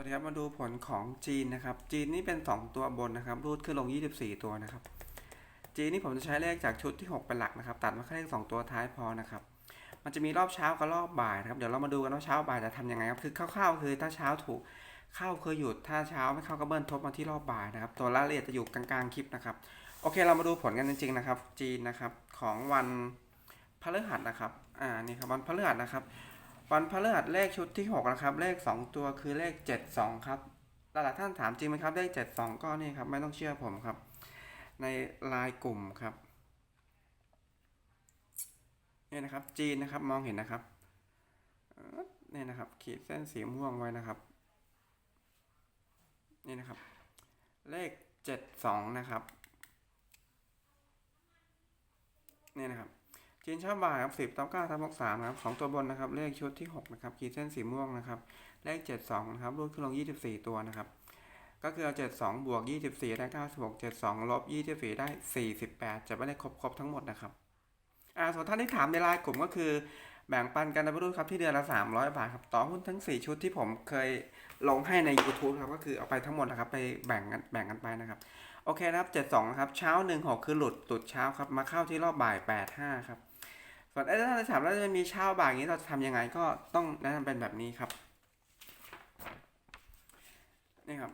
วัสดีครับมาดูผลของจีนนะครับ จีนนี่เป็น 2 ตัวบนนะครับ รูดขึ้นลง 24 ตัวนะครับ จีนนี่ผมจะใช้เลขจากชุดที่ 6 เป็นหลักนะครับ ตัดมาแค่เลข2ตัวท้ายพอนะครับ มันจะมีรอบเช้ากับรอบบ่ายนะครับ เดี๋ยวเรามาดูกันว่าเช้าบ่ายจะทำยังไงครับ คือคร่าวๆคือถ้าเช้าถูกเข้าคือหยุด ถ้าเช้าไม่เข้าก็เบิ้ลทบมาที่รอบบ่ายนะครับ ตัวรายละเอียดจะอยู่กลางๆคลิปนะครับ โอเคเรามาดูผลกันจริงๆนะครับ จีนนะครับของวันพฤหัสนะครับ อ่า นี่ครับวันพฤหัสนะครับ วันพฤหัสเลขชุดที่ 6 นะครับ เลข 2 ตัวคือเลข 72 ครับหลายๆท่านถามจริงไหมครับ เลข 72 ก็นี่ครับ ไม่ต้องเชื่อผมครับ ในลน์กลุ่มครับนี่นะครับ จีนนะครับมองเห็นนะครับนี่นะครับ ขีดเส้นสีม่วงไว้นะครับ นี่นะครับ เลข 72 นะครับนี่นะครับ จีนชอบบ่ายครับสิบต่อเก้าทับหกสามนะครับของตัวบนนะครับ เลขชุดที่หกนะครับขีดเส้นสีม่วงนะครับ เลขเจ็ดสองนะครับรูดขึ้นลงยี่สิบสี่ตัวนะครับ ก็คือเอาเจ็ดสองบวกยี่สิบสี่ได้เก้าสิบหกเจ็ดสองลบยี่สิบสี่ได้สี่สิบแปดจะไม่ได้ครบครบทั้งหมดนะครับอ่าส่วนท่านที่ถามในไลน์กลุ่มก็คือ แบ่งปันกันนะพี่รุ่นครับที่เดือนละสามร้อยบาทครับ ต่อหุ้นทั้งสี่ชุดที่ผมเคยลงให้ใน YouTube ครับก็คือเอาไปทั้งหมดนะครับ ไปแบ่งกันแบ่งกันไปนะครับ โอเคนะครับเจ็ดสองนะครับ เช้าหนึ่งหกคือหลุดหลุดเช้าครับ มาเข้าที่รอบบ่ายแปดห้าครับ ส่วนไอ้ถ้าเราถามแล้วจะมีเช่าบ่ายงนี้เราจะทำยังไงก็ต้องแนะนำเป็นแบบนี้ครับนี่ครับ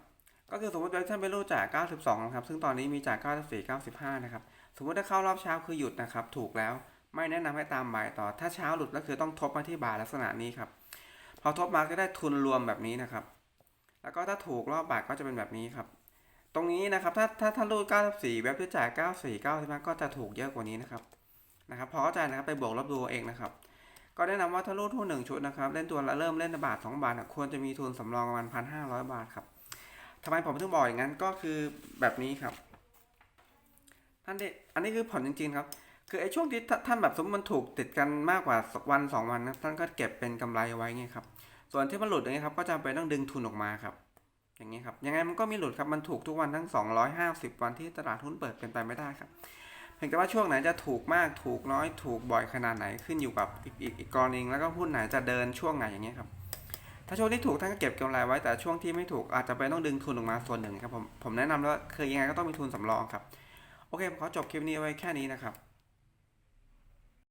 ก็คือสมมติว่าท่านไปรูดจาก 92 นะครับ ซึ่งตอนนี้มีจาก 94 95 นะครับ สมมติถ้าเข้ารอบเช้าคือหยุดนะครับ ถูกแล้ว ไม่แนะนำให้ตามบ่ายต่อ ถ้าเช้าหลุดก็คือต้องทบมาที่บ่ายลักษณะนี้ครับ พอทบมาก็ได้ทุนรวมแบบนี้นะครับ แล้วก็ถ้าถูกรอบบ่ายก็จะเป็นแบบนี้ครับ ตรงนี้นะครับ ถ้าถ้าถ้ารูด 94 เว็บที่จ่าย 94 95ก็จะถูกเยอะกว่านี้นะครับ นะครับพอเข้าใจนะครับไปบวกลบดูเองนะครับ ก็แนะนำว่าถ้ารูดหุ้นหนึ่งชุดนะครับเล่นตัวละเริ่มเล่นบาท2บาทอะควรจะมีทุนสำรองประมาณพันห้าร้อยบาทครับทำไมผมถึงบอกอย่างนั้นก็คือแบบนี้ครับท่านที่อันนี้คือผลจริงๆครับคือไอ้ช่วงที่ท่านแบบสมมติมันถูกติดกันมากกว่าวันสองวันนะท่านก็เก็บเป็นกำไรไว้ไงครับส่วนที่มันหลุดอย่างนี้ครับก็จำเป็นต้องดึงทุนออกมาครับ อย่างนี้ครับยังไงมันก็มีหลุดครับมันถูกทุกวันทั้ง 250 วันที่ตลาดหุ้นเปิดเป็นไปไม่ได้ครับ เพียงแต่ว่าช่วงไหนจะถูกมากถูกน้อยถูกบ่อยขนาดไหนขึ้นอยู่กับอีกอีกอีกกรณีแล้วก็หุ้นไหนจะเดินช่วงไหนอย่างเงี้ยครับถ้าช่วงที่ถูกท่านก็เก็บกำไรไว้แต่ช่วงที่ไม่ถูกอาจจะไปต้องดึงทุนออกมาส่วนหนึ่งครับผมผมแนะนำว่าคือยังไงก็ต้องมีทุนสำรองครับโอเคผมขอจบคลิปนี้ไว้แค่นี้นะครับ